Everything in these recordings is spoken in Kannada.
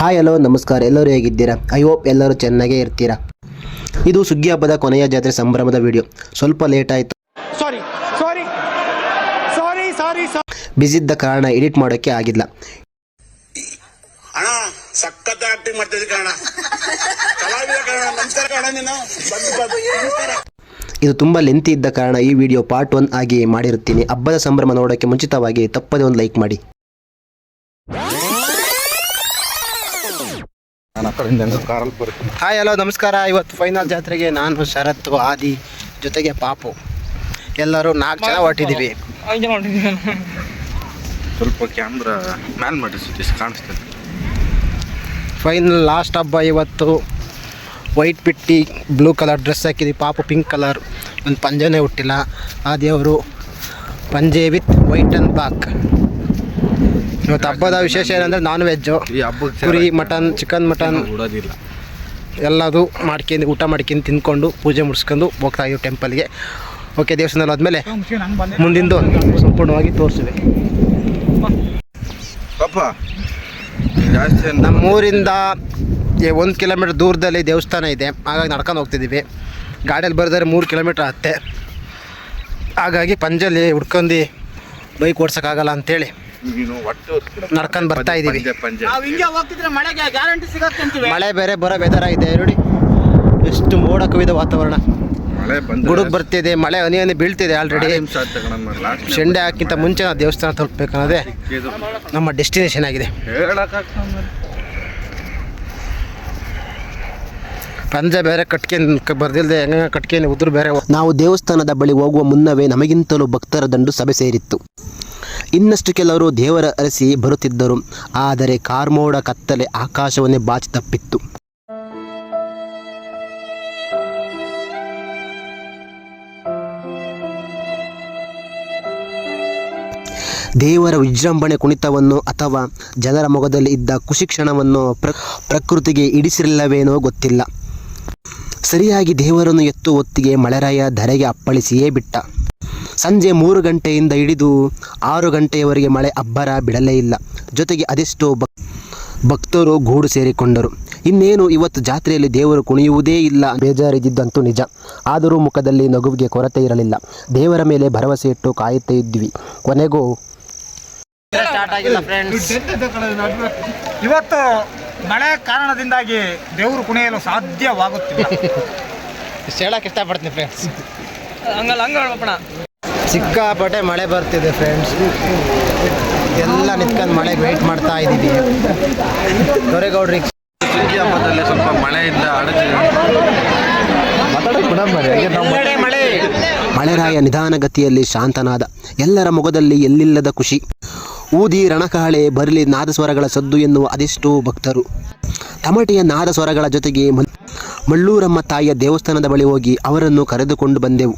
ಹಾಯ್ ಹಲೋ ನಮಸ್ಕಾರ. ಎಲ್ಲರೂ ಹೇಗಿದ್ದೀರಾ? ಐ ಹೋಪ್ ಎಲ್ಲರೂ ಚೆನ್ನಾಗೇ ಇರ್ತೀರಾ. ಇದು ಸುಗ್ಗಿ ಹಬ್ಬದ ಕೊನೆಯ ಜಾತ್ರೆ ಸಂಭ್ರಮದ ವಿಡಿಯೋ ಸ್ವಲ್ಪ ಲೇಟ್ ಆಯಿತು. ಸಾರಿ ಸಾರಿ ಸಾರಿ ಸಾರಿ ಬಿಸಿದ್ದ ಕಾರಣ ಎಡಿಟ್ ಮಾಡೋಕ್ಕೆ ಆಗಿಲ್ಲ. ಇದು ತುಂಬ ಲೆಂತಿ ಇದ್ದ ಕಾರಣ ಈ ವಿಡಿಯೋ ಪಾರ್ಟ್ ಒನ್ ಆಗಿ ಮಾಡಿರುತ್ತೀನಿ. ಹಬ್ಬದ ಸಂಭ್ರಮ ನೋಡೋಕ್ಕೆ ಮುಂಚಿತವಾಗಿ ತಪ್ಪದೆ ಒಂದು ಲೈಕ್ ಮಾಡಿ. ನಾನು ಆ ಕಡೆಯಿಂದ ಹೆಂಗೋ ಕಾರಲ್ಲಿ ಬರ್ತೀನಿ ಹಾಯ್ ಹಲೋ ನಮಸ್ಕಾರ. ಇವತ್ತು ಫೈನಲ್ ಜಾತ್ರೆಗೆ ನಾನು ಶರತ್ ಆದಿ ಜೊತೆಗೆ ಪಾಪು. ಎಲ್ಲರೂ ನಾಲ್ಕು ಜನ ಹೊಟ್ಟಿದ್ದೀವಿ ಸ್ವಲ್ಪ ಕ್ಯಾಮ್ರಾ ಮ್ಯಾನ್ ಮಾಡಿ ಸತೀಶ್ ಕಾಣಿಸ್ತದೆ ಫೈನಲ್ ಲಾಸ್ಟ್ ಹಬ್ಬ ಇವತ್ತು. ವೈಟ್ ಬಿಟ್ಟಿ ಬ್ಲೂ ಕಲರ್ ಡ್ರೆಸ್ ಹಾಕಿದ್ವಿ. ಪಾಪು ಪಿಂಕ್ ಕಲರ್ ಒಂದು ಪಂಜೆನೇ ಹುಟ್ಟಿಲ್ಲ. ಆ ದೇವರು ಪಂಜೆ ವಿತ್ ವೈಟ್ ಆ್ಯಂಡ್ ಬ್ಲಾಕ್ ಇವತ್ತು ಹಬ್ಬದ ವಿಶೇಷ ಏನಂದರೆ ನಾನ್ ವೆಜ್ಜು ಈ ಹಬ್ಬಕ್ಕೆ ಕುರಿ ಮಟನ್ ಚಿಕನ್ ಮಟನ್ ಉಡೋದಿಲ್ಲ ಎಲ್ಲದು ಮಾಡ್ಕೊಂಡು ಊಟ ಮಾಡ್ಕೊಂಡು ತಿಂದ್ಕೊಂಡು ಪೂಜೆ ಮುಗಿಸ್ಕೊಂಡು ಹೋಗ್ತಾ ಇದೀವಿ ಟೆಂಪಲ್ಗೆ ಓಕೆ ದೇವಸ್ಥಾನದಲ್ಲಿ ಆದಮೇಲೆ ಮುಂದಿಂದು ಸಂಪೂರ್ಣವಾಗಿ ತೋರಿಸಿವೆ. ಪಾಪ ಜಾಸ್ತಿ ಏನು ನಮ್ಮೂರಿಂದ ಒಂದು ಕಿಲೋಮೀಟ್ರ್ ದೂರದಲ್ಲಿ ದೇವಸ್ಥಾನ ಇದೆ. ಹಾಗಾಗಿ ನಡ್ಕೊಂಡು ಹೋಗ್ತಿದ್ದೀವಿ ಗಾಡಿಯಲ್ಲಿ ಬರೆದರೆ ಮೂರು ಕಿಲೋಮೀಟ್ರ್ ಆಗುತ್ತೆ. ಹಾಗಾಗಿ ಪಂಜಲ್ಲಿ ಹುಡ್ಕೊಂಡು ಬೈಕ್ ಓಡ್ಸೋಕ್ಕಾಗಲ್ಲ ಅಂತೇಳಿ. ನೀನು. ನಡ್ಕೊಂಡ್ ಬರ್ತಾ ಇದೀವಿ. ಪಂಜೆ, ಪಂಜೆ. ನಾವು ಹಿಂಗೆ ಹೋಗ್ತಿದ್ರೆ ಮಳೆಗೆ ಗ್ಯಾರಂಟಿ ಸಿಗತ್ತೆ ಅಂತೀವಿ. ಮಳೆ ಬೇರೆ ಬರೋ ವೆದರ್ ಇದೆ ನೋಡಿ. ಎಷ್ಟು ಮೋಡ ಕವಿದ ವಾತಾವರಣ. ಮಳೆ ಗುಡುಗು ಬರ್ತಿದೆ ಮಳೆ ಹನಿ ಹನಿ ಬೀಳ್ತಿದೆ ಆಲ್ರೆಡಿ ಶೆಂಡೆ ಹಾಕಿಂತ ಮುಂಚೆ ನಾವು ದೇವಸ್ಥಾನ ತಲುಪಬೇಕನ್ನೋದೇ ನಮ್ಮ ಡೆಸ್ಟಿನೇಷನ್ ಆಗಿದೆ. ಪಂಜೆ ಪಂಜ ಬೇರೆ ಕಟ್ಕೆ ಬರ್ದಿಲ್ದೆ ಹೆಂಗ ಕಟ್ಕೆ ಉದ್ರು ಬೇರೆ ನಾವು ದೇವಸ್ಥಾನದ ಬಳಿ ಹೋಗುವ ಮುನ್ನವೇ ನಮಗಿಂತಲೂ ಭಕ್ತರ ದಂಡು ಸಭೆ ಸೇರಿತ್ತು. ಇನ್ನಷ್ಟು ಕೆಲವರು ದೇವರ ಅರಸಿ ಬರುತ್ತಿದ್ದರು. ಆದರೆ ಕಾರ್ಮೋಡ ಕತ್ತಲೆ ಆಕಾಶವನ್ನೇ ಬಾಚಿ ತಪ್ಪಿತ್ತು. ದೇವರ ವಿಜೃಂಭಣೆ ಕುಣಿತವನ್ನು ಅಥವಾ ಜನರ ಮೊಗದಲ್ಲಿ ಇದ್ದ ಖುಷಿ ಕ್ಷಣವನ್ನು ಪ್ರ, ಪ್ರಕೃತಿಗೆ ಇಡಿಸಿರಲಿಲ್ಲವೇನೋ ಗೊತ್ತಿಲ್ಲ. ಸರಿಯಾಗಿ ದೇವರನ್ನು ಎತ್ತು ಹೊತ್ತಿಗೆ ಮಳೆರಾಯ ಧರೆಗೆ ಅಪ್ಪಳಿಸಿಯೇ ಬಿಟ್ಟ. ಸಂಜೆ ಮೂರು ಗಂಟೆಯಿಂದ ಹಿಡಿದು ಆರು ಗಂಟೆಯವರೆಗೆ ಮಳೆ ಅಬ್ಬರ ಬಿಡಲೇ ಇಲ್ಲ. ಜೊತೆಗೆ ಅದೆಷ್ಟೋ ಭಕ್ ಭಕ್ತರು ಗೂಡು ಸೇರಿಕೊಂಡರು. ಇನ್ನೇನು ಇವತ್ತು ಜಾತ್ರೆಯಲ್ಲಿ ದೇವರು ಕುಣಿಯುವುದೇ ಇಲ್ಲ. ಬೇಜಾರಿದ್ದಂತೂ ನಿಜ. ಆದರೂ ಮುಖದಲ್ಲಿ ನಗುವಿಗೆ ಕೊರತೆ ಇರಲಿಲ್ಲ. ದೇವರ ಮೇಲೆ ಭರವಸೆ ಇಟ್ಟು ಕಾಯುತ್ತಾ ಇದ್ವಿ. ಕೊನೆಗೂ ಸ್ಟಾರ್ಟ್ ಆಗಿಲ್ಲ ಫ್ರೆಂಡ್ಸ್ ಇವತ್ತು ಮಳೆ ಕಾರಣದಿಂದಾಗಿ ದೇವರು ಕುಣಿಯಲು ಸಾಧ್ಯವಾಗುತ್ತಿಲ್ಲ. ಹೇಳಕ್ಕೆ ಇಷ್ಟಪಡ್ತೀನಿ ಫ್ರೆಂಡ್ಸ್ ಹಂಗಲ್ಲ ಹಂಗ ಹೇಳಪ್ಪಣ ಸಿಕ್ಕಾಪಟ್ಟೆ ಮಳೆ ಬರ್ತಿದೆ ಫ್ರೆಂಡ್ಸ್ ಎಲ್ಲ ನಿಂತ್ಕೊಂಡು ಮಳೆಗೆ ವೆಯ್ಟ್ ಮಾಡ್ತಾ ಇದ್ದೀವಿ ದೊರೆಗೌಡ್ರಿ ಸುಗ್ಗಿ ಹಬ್ಬದಲ್ಲಿ ಸ್ವಲ್ಪ ಮಳೆಯಿಂದ ಅಡಚಿ ಮಳೆ. ಮಳೆರಾಯ ನಿಧಾನಗತಿಯಲ್ಲಿ ಶಾಂತನಾದ. ಎಲ್ಲರ ಮುಖದಲ್ಲಿ ಎಲ್ಲಿಲ್ಲದ ಖುಷಿ. ಊದಿ ರಣಕಹಳೆ ಬರಲಿ ನಾದಸ್ವರಗಳ ಸದ್ದು ಎನ್ನುವ ಅದೆಷ್ಟೋ ಭಕ್ತರು. ತಮಟೆಯ ನಾದಸ್ವರಗಳ ಜೊತೆಗೆ ಮಳ್ಳೂರಮ್ಮ ತಾಯಿಯ ದೇವಸ್ಥಾನದ ಬಳಿ ಹೋಗಿ ಅವರನ್ನು ಕರೆದುಕೊಂಡು ಬಂದೆವು.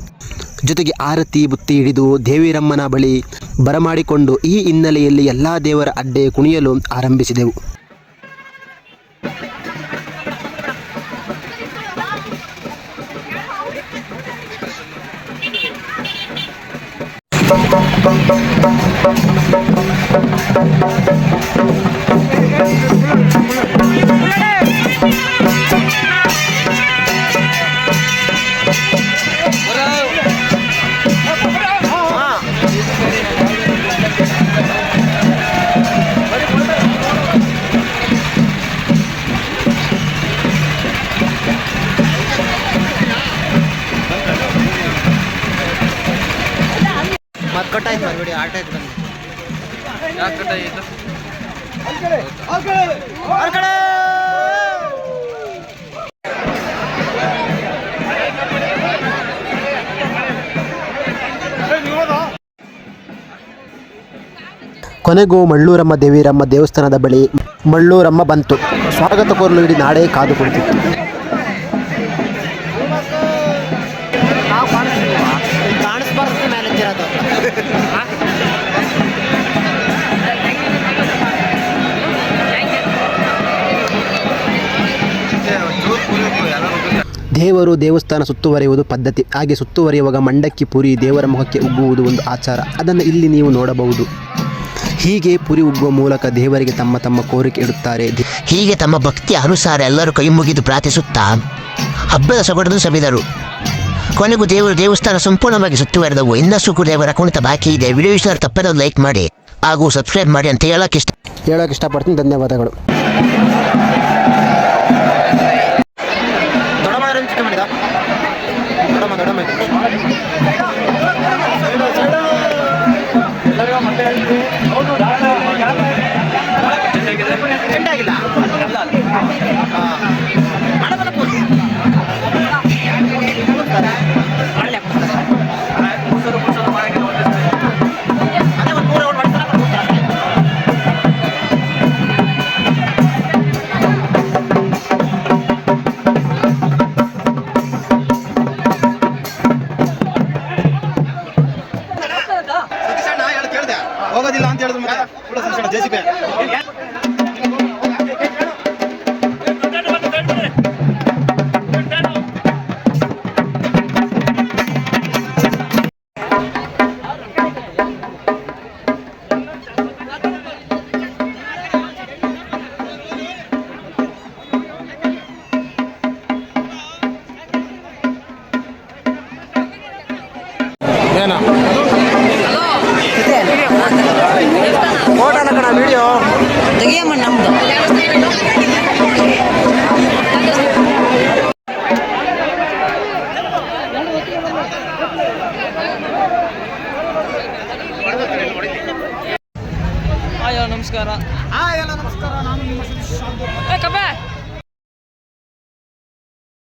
ಜೊತೆಗೆ ಆರತಿ, ಬುತ್ತಿ ಹಿಡಿದು ದೇವಿರಮ್ಮನ ಬಳಿ ಬರಮಾಡಿಕೊಂಡು ಈ ಹಿನ್ನೆಲೆಯಲ್ಲಿ ಎಲ್ಲ ದೇವರ ಅಡ್ಡೆ ಕುಣಿಯಲು ಆರಂಭಿಸಿದೆವು. ಕಟ್ಟಾಯ್ತು ನೋಡಿ ಆಟ ಆಯ್ತು ಕೊನೆಗೂ ಮಳ್ಳೂರಮ್ಮ ದೇವಿರಮ್ಮ ದೇವಸ್ಥಾನದ ಬಳಿ ಮಳ್ಳೂರಮ್ಮ ಬಂತು. ಸ್ವಾಗತ ಕೋರಲು ಇಡೀ ನಾಡೇ ಕಾದು ಕುಳಿತಿತ್ತು. ದೇವರು ದೇವಸ್ಥಾನ ಸುತ್ತುವರಿಯುವುದು ಪದ್ಧತಿ. ಹಾಗೆ ಸುತ್ತುವರಿಯುವಾಗ ಮಂಡಕ್ಕಿ ಪುರಿ ದೇವರ ಮುಖಕ್ಕೆ ಉಗ್ಗುವುದು ಒಂದು ಆಚಾರ. ಅದನ್ನು ಇಲ್ಲಿ ನೀವು ನೋಡಬಹುದು. ಹೀಗೆ ಪುರಿ ಉಗ್ಗುವ ಮೂಲಕ ದೇವರಿಗೆ ತಮ್ಮ ತಮ್ಮ ಕೋರಿಕೆ ಇಡುತ್ತಾರೆ. ಹೀಗೆ ತಮ್ಮ ಭಕ್ತಿಯ ಅನುಸಾರ ಎಲ್ಲರೂ ಕೈ ಮುಗಿದು ಪ್ರಾರ್ಥಿಸುತ್ತಾ? ಹಬ್ಬದ ಸೊಗಡನ್ನು ಸವಿದರು. ಕೊನೆಗೂ ದೇವರು ದೇವಸ್ಥಾನ ಸಂಪೂರ್ಣವಾಗಿ ಸುತ್ತುವರೆದವು. ಇನ್ನಷ್ಟು ದೇವರ ಕುಣಿತ ಬಾಕಿ ಇದೆ. ವಿಡಿಯೋ ಇಷ್ಟ ತಪ್ಪದ ಲೈಕ್ ಮಾಡಿ ಹಾಗೂ ಸಬ್ಸ್ಕ್ರೈಬ್ ಮಾಡಿ ಅಂತ ಹೇಳಕ್ಕೆ ಇಷ್ಟ ಹೇಳೋಕೆ ಇಷ್ಟಪಡ್ತೀನಿ. ಧನ್ಯವಾದಗಳು. கடமை கடமை. எல்லாருமே மட்டை சொன்ன ஜெசிபே Hello. Hello. ಜೆಸಿಬಿ ತೆಗಿಯಮ್ಮ ನಮ್ದು ಅಯ್ಯೋ ನಮಸ್ಕಾರ ಹಾಯ್ ಎಲ್ಲ ನಮಸ್ಕಾರ ನಾನು ನಿಮ್ಮ ಸತೀಶ್ ಶಾಂತು